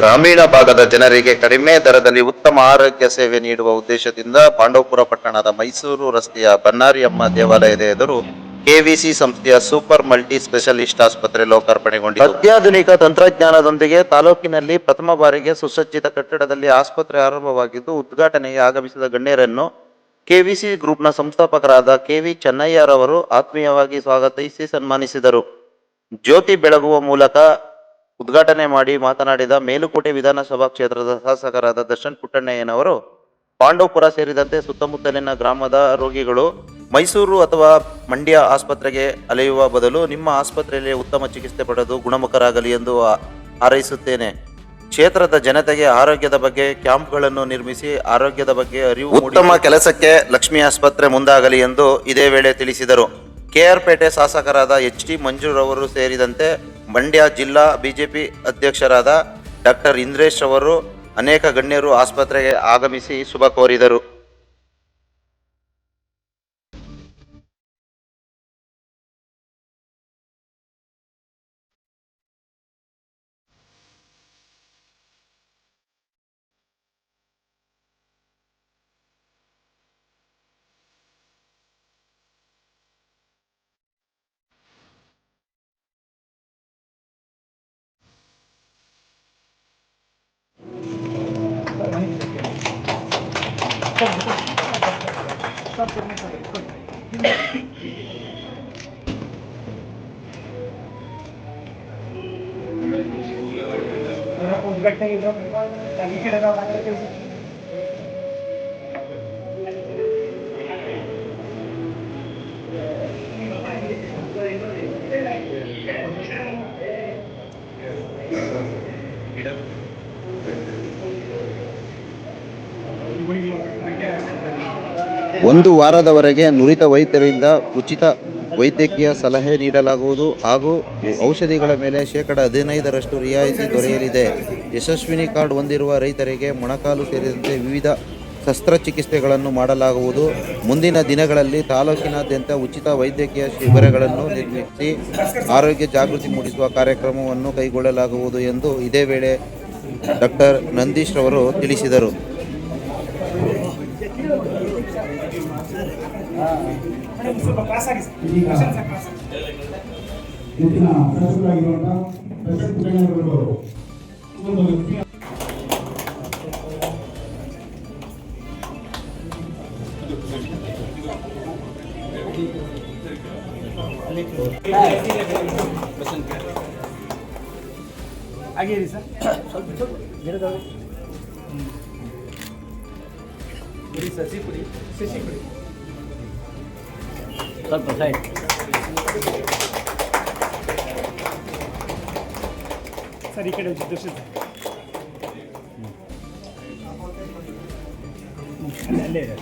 ಗ್ರಾಮೀಣ ಭಾಗದ ಜನರಿಗೆ ಕಡಿಮೆ ದರದಲ್ಲಿ ಉತ್ತಮ ಆರೋಗ್ಯ ಸೇವೆ ನೀಡುವ ಉದ್ದೇಶದಿಂದ ಪಾಂಡವಪುರ ಪಟ್ಟಣದ ಮೈಸೂರು ರಸ್ತೆಯ ಬನ್ನಾರಿಯಮ್ಮ ದೇವಾಲಯದ ಎದುರು ಕೆವಿಸಿ ಸಂಸ್ಥೆಯ ಸೂಪರ್ ಮಲ್ಟಿ ಸ್ಪೆಷಲಿಸ್ಟ್ ಆಸ್ಪತ್ರೆ ಲೋಕಾರ್ಪಣೆಗೊಂಡಿದೆ ಅತ್ಯಾಧುನಿಕ ತಂತ್ರಜ್ಞಾನದೊಂದಿಗೆ ತಾಲೂಕಿನಲ್ಲಿ ಪ್ರಥಮ ಬಾರಿಗೆ ಸುಸಜ್ಜಿತ ಕಟ್ಟಡದಲ್ಲಿ ಆಸ್ಪತ್ರೆ ಆರಂಭವಾಗಿದ್ದು, ಉದ್ಘಾಟನೆಗೆ ಆಗಮಿಸಿದ ಗಣ್ಯರನ್ನು ಕೆವಿಸಿ ಗ್ರೂಪ್ನ ಸಂಸ್ಥಾಪಕರಾದ ಕೆವಿ ಚೆನ್ನಯ್ಯರವರು ಆತ್ಮೀಯವಾಗಿ ಸ್ವಾಗತಿಸಿ ಸನ್ಮಾನಿಸಿದರು. ಜ್ಯೋತಿ ಬೆಳಗುವ ಮೂಲಕ ಉದ್ಘಾಟನೆ ಮಾಡಿ ಮಾತನಾಡಿದ ಮೇಲುಕೋಟೆ ವಿಧಾನಸಭಾ ಕ್ಷೇತ್ರದ ಶಾಸಕರಾದ ದರ್ಶನ್ ಪುಟ್ಟಣ್ಣಯ್ಯನವರು, ಪಾಂಡವಪುರ ಸೇರಿದಂತೆ ಸುತ್ತಮುತ್ತಲಿನ ಗ್ರಾಮದ ರೋಗಿಗಳು, ಮೈಸೂರು ಅಥವಾ ಮಂಡ್ಯ ಆಸ್ಪತ್ರೆಗೆ ಅಲೆಯುವ ಬದಲು ನಿಮ್ಮ ಆಸ್ಪತ್ರೆಯಲ್ಲಿ ಉತ್ತಮ ಚಿಕಿತ್ಸೆ ಪಡೆದು ಗುಣಮುಖರಾಗಲಿ ಎಂದು ಹಾರೈಸುತ್ತೇನೆ. ಕ್ಷೇತ್ರದ ಜನತೆಗೆ ಆರೋಗ್ಯದ ಬಗ್ಗೆ ಕ್ಯಾಂಪ್ಗಳನ್ನು ನಿರ್ಮಿಸಿ ಆರೋಗ್ಯದ ಬಗ್ಗೆ ಅರಿವು ಉತ್ತಮ ಕೆಲಸಕ್ಕೆ ಲಕ್ಷ್ಮಿ ಆಸ್ಪತ್ರೆ ಮುಂದಾಗಲಿ ಎಂದು ಇದೇ ವೇಳೆ ತಿಳಿಸಿದರು. ಕೆಆರ್ಪೇಟೆ ಶಾಸಕರಾದ ಎಚ್ ಟಿ ಮಂಜೂರವರು ಸೇರಿದಂತೆ ಮಂಡ್ಯ ಜಿಲ್ಲಾ ಬಿಜೆಪಿ ಅಧ್ಯಕ್ಷರಾದ ಡಾಕ್ಟರ್ ಇಂದ್ರೇಶ್ ಅವರು ಅನೇಕ ಗಣ್ಯರು ಆಸ್ಪತ್ರೆಗೆ ಆಗಮಿಸಿ ಶುಭ ಕೋರಿದರು. ಉದ್ಘಾಟನೆಗಿದ್ರು ಈ ಕಡೆ ನಾವು ಆ ಕಡೆ ಕೆಲಸ ಒಂದು ವಾರದವರೆಗೆ ನುರಿತ ವೈದ್ಯರಿಂದ ಉಚಿತ ವೈದ್ಯಕೀಯ ಸಲಹೆ ನೀಡಲಾಗುವುದು ಹಾಗೂ ಔಷಧಿಗಳ ಮೇಲೆ ಶೇಕಡ ಹದಿನೈದರಷ್ಟು ರಿಯಾಯಿತಿ ದೊರೆಯಲಿದೆ. ಯಶಸ್ವಿನಿ ಕಾರ್ಡ್ ಹೊಂದಿರುವ ರೈತರಿಗೆ ಮೊಣಕಾಲು ಸೇರಿದಂತೆ ವಿವಿಧ ಶಸ್ತ್ರಚಿಕಿತ್ಸೆಗಳನ್ನು ಮಾಡಲಾಗುವುದು. ಮುಂದಿನ ದಿನಗಳಲ್ಲಿ ತಾಲೂಕಿನಾದ್ಯಂತ ಉಚಿತ ವೈದ್ಯಕೀಯ ಶಿಬಿರಗಳನ್ನು ನಿರ್ಮಿಸಿ ಆರೋಗ್ಯ ಜಾಗೃತಿ ಮೂಡಿಸುವ ಕಾರ್ಯಕ್ರಮವನ್ನು ಕೈಗೊಳ್ಳಲಾಗುವುದು ಎಂದು ಇದೇ ವೇಳೆ ಡಾಕ್ಟರ್ ನಂದೀಶ್ ಅವರು ತಿಳಿಸಿದರು. ಸ್ವಲ್ಪ ಕ್ಲಾಸ್ ಆಗಿ ಹೆಚ್ಚಿನ ಶಾಸಕರಾಗಿರುವಂತಹ ದರ್ಶನ್ ಪುಟ್ಟಣ್ಣವರು ಇದೊಂದು ವ್ಯಕ್ತಿಯ ಹಾಗೆ ಇರಿ ಸರ್ ಸ್ವಲ್ಪ ಸ್ವಲ್ಪ ಗಿಡದವ್ರೆ ಬರೀ ಸಸಿ ಪುಡಿ ಸಸಿ ಪುಡಿ ಸ್ವಲ್ಪ ಸೈಡ್ ಸರ್ ಈ ಕಡೆ ಅಲ್ಲೇ ಅಲ್ಲೇ ಇದೆ.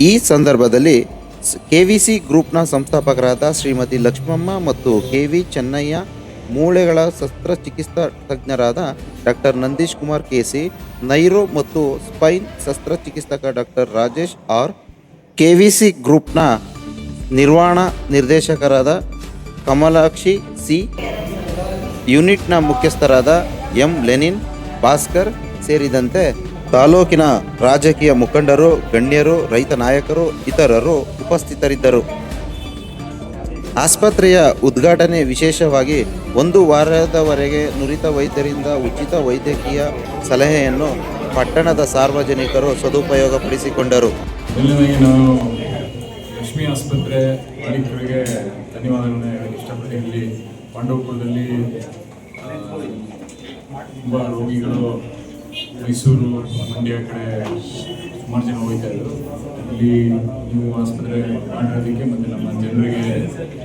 ಈ ಸಂದರ್ಭದಲ್ಲಿ ಕೆವಿಸಿ ಗ್ರೂಪ್ನ ಸಂಸ್ಥಾಪಕರಾದ ಶ್ರೀಮತಿ ಲಕ್ಷ್ಮಮ್ಮ ಮತ್ತು ಕೆ ವಿ ಚೆನ್ನಯ್ಯ, ಮೂಳೆಗಳ ಶಸ್ತ್ರಚಿಕಿತ್ಸಾ ತಜ್ಞರಾದ doctor Nandish Kumar K C, neuro ಮತ್ತು spine ಶಸ್ತ್ರಚಿಕಿತ್ಸಕ doctor Rajesh R K V C ಗ್ರೂಪ್ನ ನಿರ್ವಹಣಾ ನಿರ್ದೇಶಕರಾದ ಕಮಲಾಕ್ಷಿ ಸಿ, ಯೂನಿಟ್ನ ಮುಖ್ಯಸ್ಥರಾದ ಎಂ ಲೆನಿನ್ ಭಾಸ್ಕರ್ ಸೇರಿದಂತೆ ತಾಲೂಕಿನ ರಾಜಕೀಯ ಮುಖಂಡರು, ಗಣ್ಯರು, ರೈತ ನಾಯಕರು, ಇತರರು ಉಪಸ್ಥಿತರಿದ್ದರು. ಆಸ್ಪತ್ರೆಯ ಉದ್ಘಾಟನೆ ವಿಶೇಷವಾಗಿ ಒಂದು ವಾರದವರೆಗೆ ನುರಿತ ವೈದ್ಯರಿಂದ ಉಚಿತ ವೈದ್ಯಕೀಯ ಸಲಹೆಯನ್ನು ಪಟ್ಟಣದ ಸಾರ್ವಜನಿಕರು ಸದುಪಯೋಗಪಡಿಸಿಕೊಂಡರು. ಮೊದಲನೇದಾಗಿ ಲಕ್ಷ್ಮಿ ಆಸ್ಪತ್ರೆ ಮಾಲೀಕರಿಗೆ ಧನ್ಯವಾದಗಳನ್ನು ಇಷ್ಟಪಡ್ತೀನಿ. ಇಲ್ಲಿ ಪಾಂಡವಪುರದಲ್ಲಿ ತುಂಬ ರೋಗಿಗಳು ಮೈಸೂರು ಮಂಡ್ಯ ಕಡೆ ಸುಮಾರು ಜನ ಹೋಗ್ತಾ ಇದ್ರು. ಇಲ್ಲಿ ನೀವು ಆಸ್ಪತ್ರೆ ಮಾಡಿರೋದಕ್ಕೆ ಮತ್ತು ನಮ್ಮ ಜನರಿಗೆ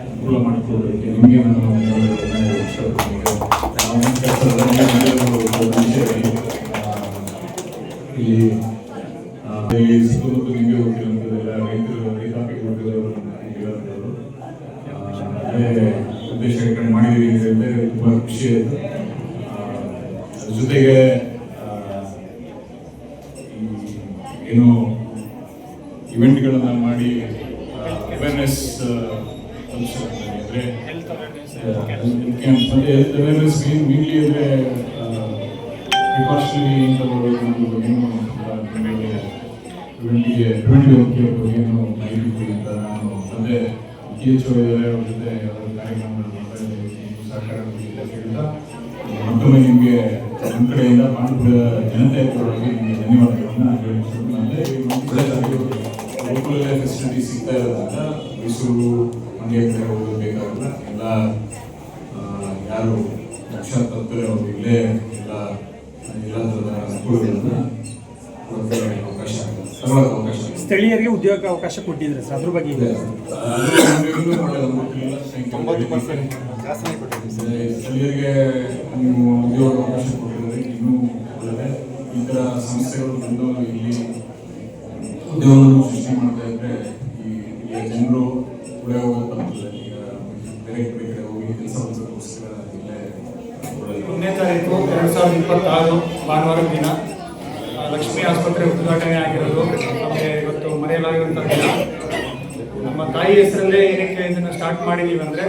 ಅನುಕೂಲ ಮಾಡಿಕೊಡೋದಕ್ಕೆ ನಿಮಗೆ ನಾನು ಇಲ್ಲಿ ಸುತ್ತಮುತ್ತ ನಿಮಗೆ ರೈತರು ತುಂಬ ಖುಷಿ ಆಯಿತು. ಜೊತೆಗೆ ಏನು ಇವೆಂಟ್ಗಳನ್ನು ಮಾಡಿ ಅವೇರ್ನೆಸ್ ಅಂದರೆ ಅವೇರ್ನೆಸ್ ಅಂದರೆ ಪ್ರಿಕಾಷನರಿ ಒಂದು ಏನು ಇವೆಂಟಿಗೆ ಪ್ರಿವೆಂಟಿವ್ ಏನು ಮಾಹಿತಿ ಅಂತ ನಾನು ಮತ್ತೆ ಟಿ ಎಚ್ ಇದ್ದಾರೆ ಅವ್ರ ಜೊತೆ ಯಾವ್ದಾದ್ರು ಕಾರ್ಯಕ್ರಮಗಳು ಅಂತ ಮತ್ತೊಮ್ಮೆ ನಿಮಗೆ ನಮ್ಮ ಕಡೆಯಿಂದ ಜನತೆ ಪರವಾಗಿ ನಿಮಗೆ ಧನ್ಯವಾದಗಳನ್ನು ಒಳ್ಳೆಯದಾಗಿ ಲೋಕಲಲ್ಲೇ ಫೆಸಿಲಿಟಿ ಸಿಗ್ತಾ ಇರೋದಾಗ ಮೈಸೂರು ಮಂಡ್ಯ ಕಡೆ ಹೋಗಬೇಕಾಗಿಲ್ಲ ಬೇಕಾಗಿಲ್ಲ ಎಲ್ಲ ಯಾರು ದಕ್ಷ ತಪ್ಪರೆ ಅವರು ಇಲ್ಲೇ ಎಲ್ಲ ಎಲ್ಲ ಥರದ ಅನುಕೂಲಗಳನ್ನು ಅವಕಾಶ ಅವಕಾಶ ಸ್ಥಳೀಯರಿಗೆ ಉದ್ಯೋಗ ಅವಕಾಶ ಕೊಟ್ಟಿದ್ರೆ ಸರ್, ಅದ್ರ ಬಗ್ಗೆ ಸ್ಥಳೀಯರಿಗೆ ನೀವು ಉದ್ಯೋಗ ಅವಕಾಶ ಕೊಟ್ಟಿದ್ದಾರೆ. ಇನ್ನೂ ಒಳ್ಳೆಯದೇ. ಈ ಥರ ಸಂಸ್ಥೆಗಳು ಬಂದು ಇಲ್ಲಿ ಉದ್ಯೋಗವನ್ನು ಸೃಷ್ಟಿ ಮಾಡ್ತಾ ಒಳ್ಳೆಯದು ಒಂದನೇ ತಾರೀಕು ಎರಡು ಸಾವಿರದ ಇಪ್ಪತ್ತಾರು ಭಾನುವಾರ ದಿನ ಲಕ್ಷ್ಮೀ ಆಸ್ಪತ್ರೆ ಉದ್ಘಾಟನೆ ಆಗಿರೋದು. ನಮಗೆ ಇವತ್ತು ಮರೆಯಲಾಗಿರುವಂಥ ದಿನ. ನಮ್ಮ ತಾಯಿ ಹೆಸರಲ್ಲೇ ಏನಕ್ಕೆ ಇದನ್ನು ಸ್ಟಾರ್ಟ್ ಮಾಡಿದ್ದೀವಿ ಅಂದರೆ,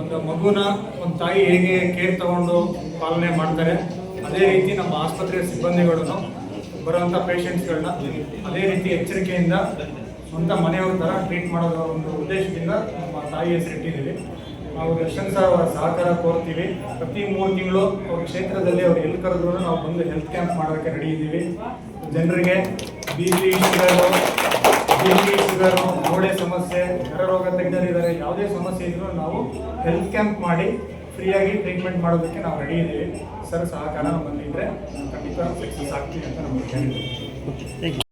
ಒಂದು ಮಗುನ ಒಂದು ತಾಯಿ ಹೇಗೆ ಕೇರ್ ತಗೊಂಡು ಪಾಲನೆ ಮಾಡ್ತಾರೆ, ಅದೇ ರೀತಿ ನಮ್ಮ ಆಸ್ಪತ್ರೆಯ ಸಿಬ್ಬಂದಿಗಳನ್ನು ಬರುವಂಥ ಪೇಷಂಟ್ಸ್ಗಳನ್ನ ಅದೇ ರೀತಿ ಎಚ್ಚರಿಕೆಯಿಂದ ಸ್ವಂತ ಮನೆಯವ್ರ ಥರ ಟ್ರೀಟ್ ಮಾಡೋದು ಒಂದು ಉದ್ದೇಶದಿಂದ ನಮ್ಮ ತಾಯಿ ಹೆಸರಿಟ್ಟಿದ್ದೀವಿ ನಾವು ದರ್ಶನ್ ಸರ್ ಅವರ ಸಹಕಾರ ಕೋರ್ತೀವಿ. ಪ್ರತಿ ಮೂರು ತಿಂಗಳು ಅವ್ರ ಕ್ಷೇತ್ರದಲ್ಲಿ ಅವ್ರು ಎಲ್ಲಿ ಕರೆದ್ರು ನಾವು ಬಂದು ಹೆಲ್ತ್ ಕ್ಯಾಂಪ್ ಮಾಡೋಕ್ಕೆ ರೆಡಿ ಇದ್ದೀವಿ. ಜನರಿಗೆ B P sugar B P sugar ಗೋಡೆ ಸಮಸ್ಯೆ ನರರೋಗ ತಜ್ಞರಿದ್ದಾರೆ ಯಾವುದೇ ಸಮಸ್ಯೆ ಇದ್ರೂ ನಾವು ಹೆಲ್ತ್ ಕ್ಯಾಂಪ್ ಮಾಡಿ ಫ್ರೀಯಾಗಿ ಟ್ರೀಟ್ಮೆಂಟ್ ಮಾಡೋದಕ್ಕೆ ನಾವು ರೆಡಿ ಇದ್ದೀವಿ. ಸರ್, ಸಹಕಾರ ನಮ್ಮಲ್ಲಿದ್ದರೆ ಖಂಡಿತ ಸಕ್ಸಸ್ ಆಗ್ತೀವಿ ಅಂತ ನಮಗೆ ಹೇಳಿದ್ದೀವಿ